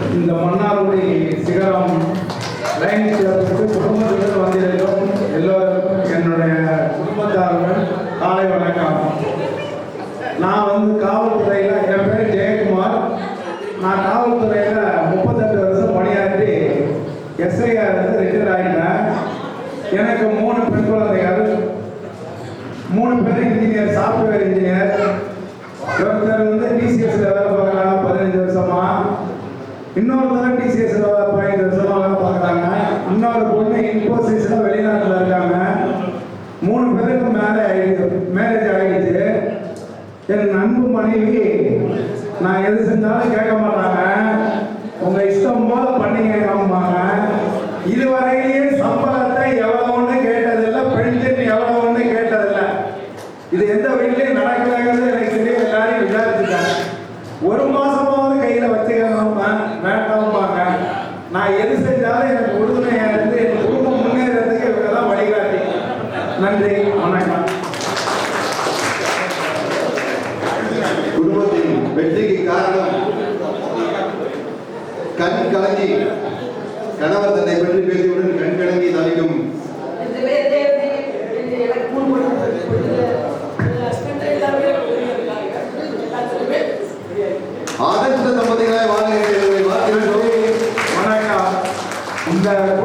இந்த மன்னார்குடி சிகரம் லைன் கிளப்புக்கு குடும்பத்துடன் வந்திருக்கும் எல்லோருக்கும் என்னுடைய குடும்பத்தாருடன் காலை வணக்கம். நான் வந்து காவல்துறையில் என் பேர் ஜெயக்குமார். நான் காவல்துறையில் முப்பத்தெட்டு வருஷம் பணியாற்றி எஸ்ஐஆர் வந்து ரிட்டையர் ஆகிட்டேன். எனக்கு மூணு பெண் குழந்தைகள் மூணு பேர் இன்ஜினியர் சாஃப்ட்வேர் இன்ஜினியர் ஒருத்தர் வந்து டிசிஎஸ்ல வேலை பார்க்க இன்னொரு டிசிஎஸ்ல டிசிஎஸ் வேலை பார்க்குறாங்க. இன்னொரு பொண்ணு இன்ஃபோசிஸ்ல வெளிநாட்டில் இருக்காங்க. மூணு பேருக்கு மேலே மேரேஜ் ஆகிடுச்சு என் அன்பு மனைவி நான் எது செஞ்சாலும் கேட்க மாட்டாங்க. உங்க இஷ்டம் போல பண்ணிக்கம்பாங்க இதுவரையிலேயே சம்பளத்தை எவ்வளவுன்னு கேட்டதில்லை பென்ஷன் எவ்வளவுன்னு கேட்டதில்லை. இது எந்த வீட்லயும் நடக்கலைங்கிறது எனக்கு தெரியும். எல்லாரையும் விசாரிச்சுட்டேன் ஒரு மாதம் நான் எது செஞ்சாலும் எனக்கு உறுதுணையாக இருந்து என் குடும்பம் முன்னேறதுக்கு இவங்க தான் வழிகாட்டி. நன்றி வணக்கம். குடும்பத்தின் வெற்றிக்கு காரணம் கண் கலங்கி கணவர் தன்னை பற்றி பேசியவுடன் கண் கலங்கி தவிக்கும். ஆதரித்த தம்பதிகளாய் வாழ்கிறேன் வாழ்கிறேன் 인간을